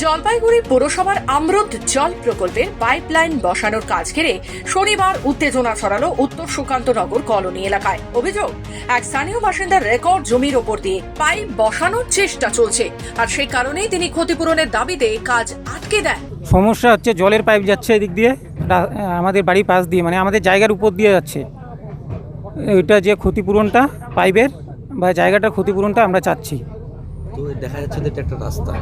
জলপাইগুড়ি পৌরসভার আমরুদ জল প্রকল্পের পাইপলাইন বসানোর কাজ ঘিরে শনিবার উত্তেজনা ছড়ালো উত্তর সুকান্তনগর কলোনি এলাকায়। অভিযোগ, এক স্থানীয় বাসিন্দার রেকর্ড জমির ওপর দিয়ে পাইপ বসানোর চেষ্টা চলছে। আর সেই কারণেই তিনি ক্ষতিপূরণের দাবিতে কাজ আটকে দেন। সমস্যা হচ্ছে জলের পাইপ যাচ্ছে এদিক দিয়ে আমাদের বাড়ির পাশ দিয়ে মানে আমাদের জায়গার উপর দিয়ে যাচ্ছে। ওইটা যে ক্ষতিপূরণটা পাইপের বা জায়গাটার ক্ষতিপূরণটা আমরা চাচ্ছি। তো দেখা যাচ্ছে যে এটা একটা রাস্তা।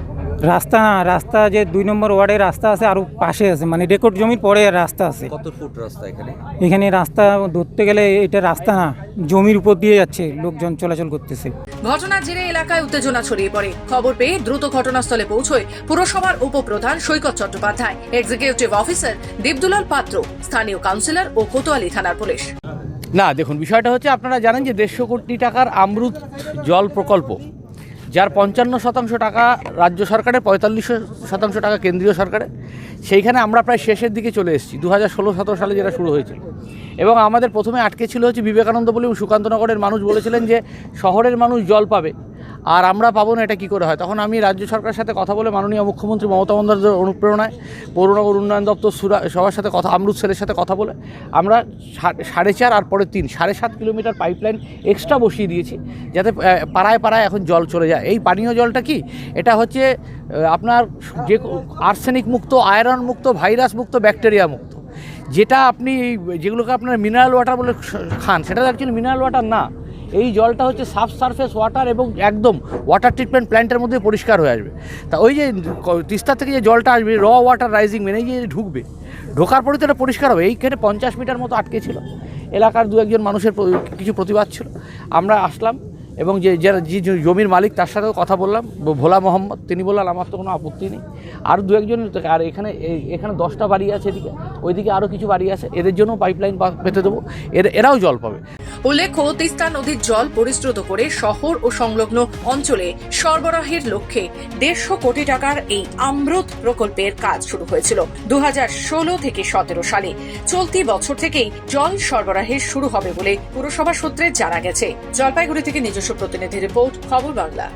রাস্তা না রাস্তা যে দুই নম্বর ওয়ার্ডের রাস্তা আছে আরও পাশে আছে মানে রেকর্ড জমির পরে রাস্তা আছে। কত ফুট রাস্তা এখানে? এখানে রাস্তা ধরতে গেলে এটা রাস্তা না জমির উপর দিয়ে যাচ্ছে লোকজন চলাচল করতেছে। ঘটনার জেরে এলাকায় উত্তেজনা ছড়িয়ে পড়ে। খবর পেয়ে দ্রুত ঘটনাস্থলে পৌঁছয় পুরসভার উপপ্রধান সৈকত চট্টোপাধ্যায় এক্সিকিউটিভ অফিসার দীপদুলাল পাত্র স্থানীয় কাউন্সিলর ও কোতোয়ালি থানার পুলিশ। না দেখুন বিষয়টা হচ্ছে আপনারা জানেন যে দেড়শো কোটি টাকার আমরুত জল প্রকল্প যার পঞ্চান্ন শতাংশ টাকা রাজ্য সরকারের, পঁয়তাল্লিশ শতাংশ টাকা কেন্দ্রীয় সরকারের, সেইখানে আমরা প্রায় শেষের দিকে চলে এসেছি। দু হাজার ষোলো সতেরো সালে যেটা শুরু হয়েছিল। এবং আমাদের প্রথমে আটকে ছিল হচ্ছে বিবেকানন্দ বলে এবং সুকান্তনগরের মানুষ বলেছিলেন যে শহরের মানুষ জল পাবে। আর আমরা পাবো না এটা কী করে হয়? তখন আমি রাজ্য সরকারের সাথে কথা বলে মাননীয় মুখ্যমন্ত্রী মমতা বন্দ্যোপাধ্যায়ের অনুপ্রেরণায় পৌরনগর উন্নয়ন দপ্তর সুরা সবার সাথে কথা আমরুত সেলের সাথে কথা বলে আমরা সাড়ে চার আর পরে তিন, সাড়ে সাত কিলোমিটার পাইপলাইন এক্সট্রা বসিয়ে দিয়েছি যাতে পাড়ায় পাড়ায় এখন জল চলে যায়। এই পানীয় জলটা কি? এটা হচ্ছে আপনার যে আর্সেনিক মুক্ত আয়রন মুক্ত ভাইরাস মুক্ত ব্যাকটেরিয়া মুক্ত। যেটা আপনি, যেগুলোকে আপনার মিনারেল ওয়াটার বলে খান, সেটা অ্যাকচুয়ালি মিনারেল ওয়াটার না। এই জলটা হচ্ছে সাব সারফেস ওয়াটার এবং একদম ওয়াটার ট্রিটমেন্ট প্ল্যান্টের মধ্যে পরিষ্কার হয়ে আসবে। তা ওই যে তিস্তা থেকে যে জলটা আসবে র ওয়াটার রাইজিং মেনে যে ঢুকবে, ঢোকার পরে তো এটা পরিষ্কার হবে। এইখানে পঞ্চাশ মিটার মতো আটকে ছিল। এলাকার দু একজন মানুষের কিছু প্রতিবাদ ছিল। আমরা আসলাম এবং যে যারা যে জমির মালিক, তার সাথেও কথা বললাম। ভোলা মোহাম্মদ, তিনি বললেন, আমার তো কোনো আপত্তি নেই। আর দু একজন আর এখানে এখানে দশটা বাড়ি আছে এদিকে। ওইদিকে আরও কিছু বাড়ি আছে। এদের জন্য পাইপলাইন পেতে দেবো। এর, এরাও জল পাবে। উল্লেখ্য, তিস্তা নদীর জল পরিশ্রুত করে শহর ও সংলগ্ন অঞ্চলে সরবরাহের লক্ষ্যে দেড়শো কোটি টাকার এই আমরুত প্রকল্পের কাজ শুরু হয়েছিল। দু হাজার ষোলো থেকে সতেরো সালে চলতি বছর থেকেই জল সরবরাহের শুরু হবে বলে পুরসভা সূত্রে জানা গেছে। জলপাইগুড়ি থেকে নিজস্ব প্রতিনিধি রিপোর্ট, খবর বাংলা।